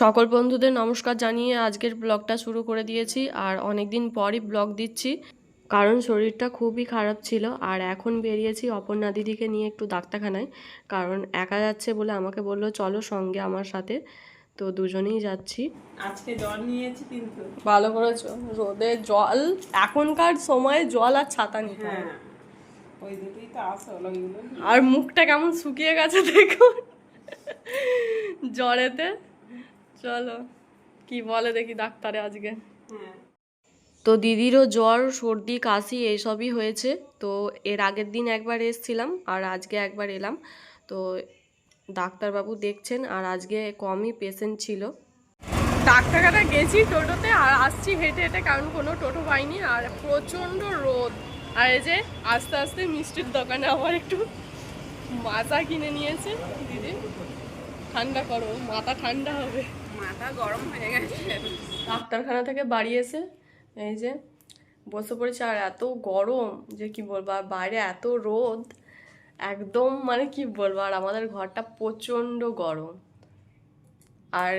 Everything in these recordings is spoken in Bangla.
সকল বন্ধুদের নমস্কার জানিয়ে আজকের ব্লগটা শুরু করে দিয়েছি আর অনেক দিন পরই ব্লগ দিচ্ছি। কারণ শরীরটা খুবই খারাপ ছিল আর এখন বেরিয়েছি অপর্ণা দিদিকে নিয়ে একটু ডাক্তারখানায়। কারণ একা যাচ্ছে বলে আমাকে বলল চলো সঙ্গে আমার সাথে। তো দুজনেই যাচ্ছি। আজকে জল নিয়েছি কিন্তু ভালো করেছ? রোদে জল এখনকার সময় জল আর ছাতা নিতে হয়। ওই দুটোই তো আসল আর মুখটা কেমন শুকিয়ে গেছে দেখুন। জ্বরেতে চলো কি বলে দেখি ডাক্তারে আজকে। হ্যাঁ। তো দিদিরও জ্বর সর্দি কাশি এইসবই হয়েছে। তো এর আগের দিন একবার এসছিলাম আর আজকে একবার এলাম। তো ডাক্তারবাবু দেখছেন আর আজকে কমই পেশেন্ট ছিল। ডাক্তারখানা গেছি টোটোতে আর আসছি হেঁটে হেঁটে কারণ কোনো টোটো পাইনি আর প্রচণ্ড রোদ। আর এই যে আস্তে আস্তে মিষ্টির দোকানে আবার একটু মাজা কিনে নিয়েছে দিদি। ঠান্ডা করো মাথা ঠান্ডা হবে। মাথা গরম হয়ে গেছে। ডাক্তারখানা থেকে বাড়ি এসে এই যে বসে পড়েছে, আর এত গরম যে কি বলব, আর বাইরে এত রোদ, একদম মানে কি বলব, আর আমাদের ঘরটা প্রচণ্ড গরম। আর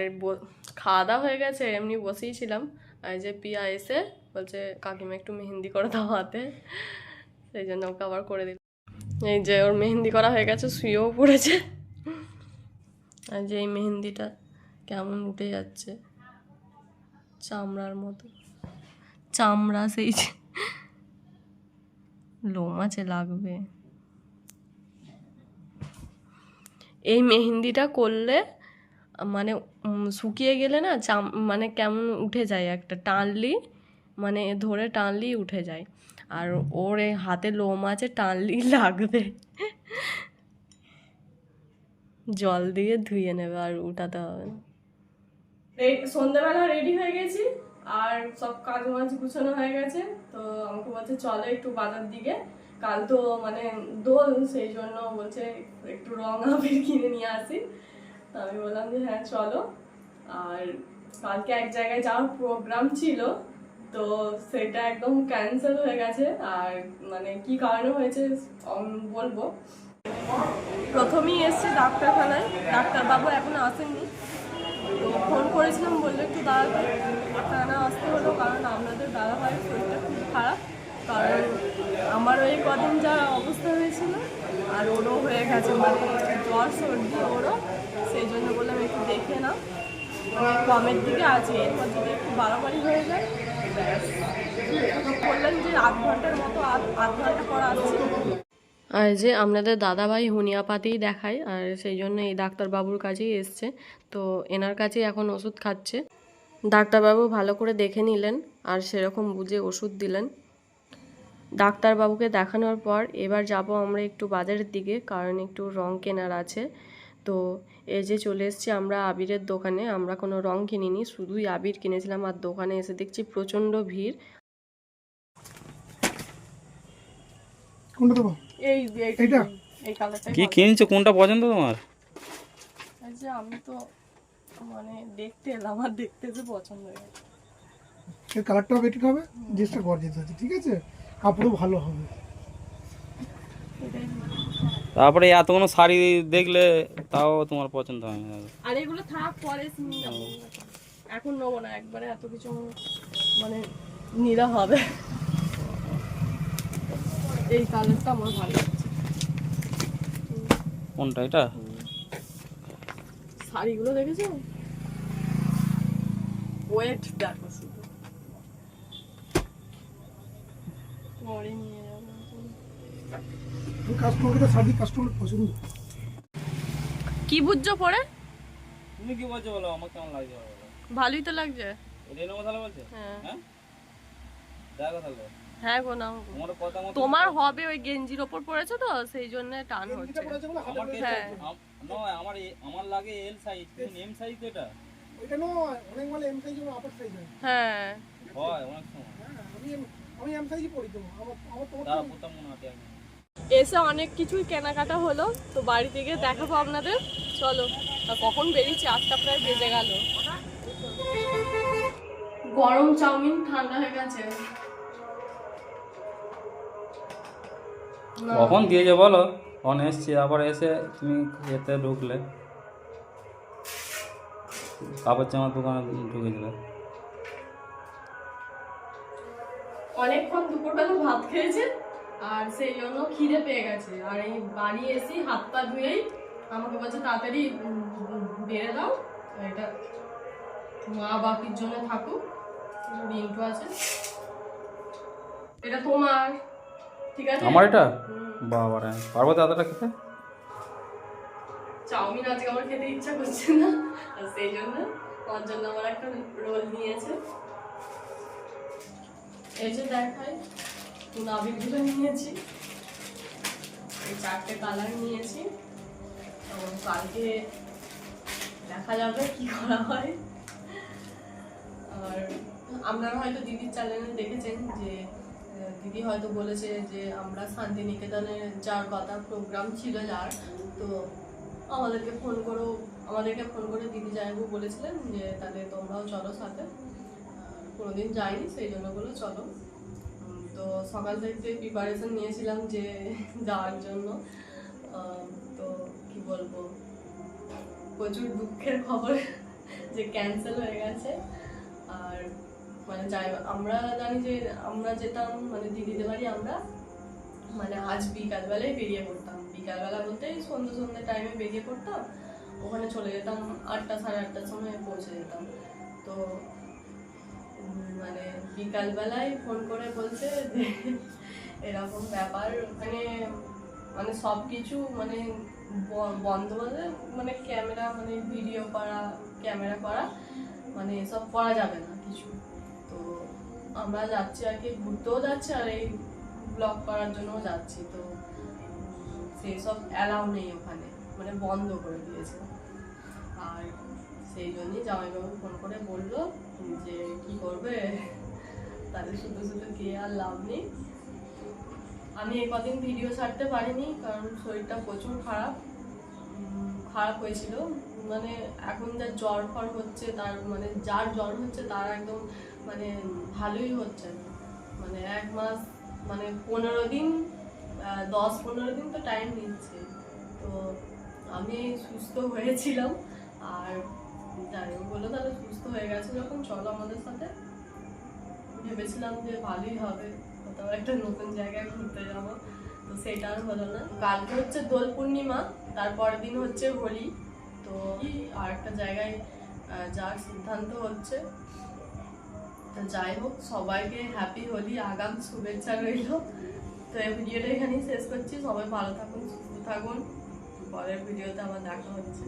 খাওয়া দাওয়া হয়ে গেছে, এমনি বসেই ছিলাম। আর এই যে পিয়া এসে বলছে, কাকিমা একটু মেহেন্দি করে দাও হাতে। সেই জন্য ওকে আবার করে দিল এই যে ওর মেহেন্দি করা হয়ে গেছে, শুয়েও পড়েছে। আর যে এই মেহেন্দিটা কেমন উঠে যাচ্ছে? চামড়ার মতো। চামড়া সেই লোম আছে, লাগবে। এই মেহেন্দিটা করলে মানে শুকিয়ে গেলে না চাম মানে কেমন উঠে যায় একটা? টানলি মানে ধরে টানলেই উঠে যায়। আর ওর হাতে লোম আছে টানলেই লাগবে। জল দিয়ে ধুয়ে নেবে আর উঠাতে হবে না। সন্ধ্যাবেলা রেডি হয়ে গেছি, আর সব কাজ মাছ গুছানো হয়ে গেছে, তো আমাকে বলছে, চলো একটু বাজার দিকে। কাল তো মানে দোল, সেই জন্য বলছে, একটু রং আবির কিনে নিয়ে আসি। আমি বললাম যে হ্যাঁ চলো। আর কালকে এক জায়গায় যাওয়ার প্রোগ্রাম ছিল, তো সেটা একদম ক্যান্সেল হয়ে গেছে। আর মানে কি কারণে হয়েছে আমি বলব? প্রথমেই এসছি ডাক্তারখানায়, ডাক্তারবাবু এখনও আসেননি। করেছিলাম বলল একটু দাঁড়াতে ডাক্তারখানা আসতে হলো, কারণ আপনাদের দাদা ভাইয়ের শরীরটা খুব খারাপ, কারণ আমার ওই কদিন যা অবস্থা হয়েছিল, আর ওরও হয়ে গেছে মানে জ্বর, সর্দি, ওরও, সেই জন্য বললাম একটু দেখে না কমের দিকে আছে, এরপর যদি একটু বাড়াবাড়ি হয়ে যায় বললেন যে আধ ঘণ্টার মতো, আধ আধ ঘণ্টা পর আসছি। আর যে আপনাদের দাদাভাই হোমিওপ্যাথিই দেখায়, আর সেই জন্য এই ডাক্তারবাবুর কাছেই এসছে। তো এনার কাছেই এখন ওষুধ খাচ্ছে। ডাক্তারবাবু ভালো করে দেখে নিলেন, আর সেরকম বুঝে ওষুধ দিলেন। ডাক্তারবাবুকে দেখানোর পর এবার যাব আমরা একটু বাজারের দিকে, কারণ একটু রং কেনার আছে। তো এই যে চলে এসেছি আমরা আবিরের দোকানে। আমরা কোনো রং কিনিনি, শুধুই আবির কিনেছিলাম, আর দোকানে এসে দেখছি প্রচণ্ড ভিড়। এই এইটা? এই কালারটা কি কিনছো? কোনটা পছন্দ তোমার? এই যে আমি তো মানে দেখতে এলাম আর দেখতে যে পছন্দ হয়ে এর কালারটাও বেটার হবে জিনিসটা গর্জিত আছে ঠিক আছে? কাপড়ও ভালো হবে। তারপরে এতগুলো শাড়ি দেখলে তাও তোমার পছন্দ হয় না। আর এগুলো থাক পরে এখন নেব না একবারে এত কিছু মানে নিরা হবে। এই কালারটা আমার ভালো লাগছে। কোনটা এটা? শাড়িগুলো দেখেছ? ওয়েট দেখো শুধু। পরে নিয়ে যাব। কাস্টমারকে শাড়ি কাস্টমার পছন্দ। কি বুঝছ পরে? তুমি কি বলছো বলো? আমার কেমন লাগছে ভালোই তো লাগছে। নেব তাহলে বলছে? হ্যাঁ। হ্যাঁ? দেখো তাহলে হ্যাঁ গো নাও তোমার কথা মতো তোমার হবে ওই গেঞ্জির ওপর পড়েছে তো সেই জন্য টান হচ্ছে। আমার হ্যাঁ। আমার আমার লাগে এল সাইজ এম সাইজ এটা? ওইটা নয় অনেক মালে এম সাইজ এবং আপার সাইজ হয়। হ্যাঁ। হয় অনেক সময়। হ্যাঁ আমি আমি এম সাইজই পরি তো। আমার আমার তোমার তারা প্রথম মনে হয় এসে অনেক কিছুই কেনাকাটা হলো তো বাড়ি থেকে দেখাবো আপনাদের। চলো কখন বেরিয়েছি আটটা প্রায় বেজে গেল। গরম চাউমিন ঠান্ডা হয়ে গেছে। কখন দিয়েছে বলো? কখন এসছি আবার এসে তুমি এতে ঢুকলে। কাপড় জামার দোকানে ঢুকেছিল। অনেকক্ষণ দুপুরবেলা ভাত খেয়েছে আর সেই জন্য খিদে পেয়ে গেছে। আর এই বাড়ি এসে হাত পা ধুয়েই আমাকে বলছে তাড়াতাড়ি বেড়ে দাও এটা মা বাপির জন্য থাকুক রিন্টু আছে। এটা তোমার। ঠিক আছে? আমার এটা? বাবা রে পারব এতটা খেতে? চাউমিন আজকে আমার খেতে ইচ্ছা করছে না সেই জন্য আমার জন্য আমার একটা রোল নিয়েছে। এই যে দেখাই নাবিকগুলো নিয়েছি। এই চারটে কালার নিয়েছি। তো কালকে দেখা যাবে কি করা হয়। আর আপনারা হয়তো দিদির চ্যানেলে দেখেছেন যে দিদি হয়তো বলেছে যে আমরা শান্তিনিকেতনে যার কথা প্রোগ্রাম ছিল যার, তো আমাদেরকে ফোন করো, আমাদেরকে ফোন করে দিদি যাইবু বলেছিলেন যে তাহলে তোমরাও চলো সাথে। কোনোদিন যাইনি, সেই জন্য বলে চলো। তো সকাল থেকে প্রিপারেশন নিয়েছিলাম যে যাওয়ার জন্য। তো কি বলব, প্রচুর দুঃখের খবর যে ক্যান্সেল হয়ে গেছে। আর মানে যাই আমরা জানি যে আমরা যেতাম মানে দিদিদের বাড়ি আমরা মানে আজ বিকালবেলায় বেরিয়ে পড়তাম। বিকালবেলা বলতে সন্ধ্যে সন্ধ্যে টাইমে বেরিয়ে পড়তাম, ওখানে চলে যেতাম, আটটা সাড়ে আটটার সময় পৌঁছে যেতাম। তো মানে বিকালবেলায় ফোন করে বলছে যে এরকম ব্যাপার মানে মানে সব কিছু মানে বন্ধ বলতে মানে ক্যামেরা মানে ভিডিও করা ক্যামেরা করা মানে এসব করা যাবে না কিছু। আমরা যাচ্ছি আর কি, ঘুরতেও যাচ্ছি আর এই ব্লগ করার জন্যও যাচ্ছি, তো সেই সব অ্যালাউ নেই ওখানে মানে বন্ধ করে দিয়েছে। আর সেই জন্যই জামাইবাবু ফোন করে বলল যে, কি করবে? তাহলে শুধু শুধু গিয়ে আর লাভ নেই। আমি এই কদিন ভিডিও ছাড়তে পারিনি, কারণ শরীরটা প্রচুর খারাপ খারাপ হয়েছিল। মানে এখন যা জ্বর ফর হচ্ছে, তার মানে যার জ্বর হচ্ছে, তার একদম মানে ভালোই হচ্ছে। না মানে এক মাস মানে পনেরো দিন দশ পনেরো দিন তো টাইম নিচ্ছে। তো আমি সুস্থ হয়েছিলাম, আর যাই হোক, বলল তাহলে সুস্থ হয়ে গেছে যখন, চলো আমাদের সাথে। ভেবেছিলাম যে ভালোই হবে, কোথাও একটা নতুন জায়গায় ঘুরতে যাব। তো সেটা আর হলো না। কালকে হচ্ছে দোল পূর্ণিমা তারপরের দিন হচ্ছে হোলি। তো আর একটা জায়গায় যাওয়ার সিদ্ধান্ত হচ্ছে। তো যাই হোক, সবাইকে হ্যাপি হোলি, আগাম শুভেচ্ছা রইল। তো এই ভিডিওটা এখানেই শেষ করছি। সবাই ভালো থাকুন, সুস্থ থাকুন। পরের ভিডিওতে আমার দেখা হচ্ছে।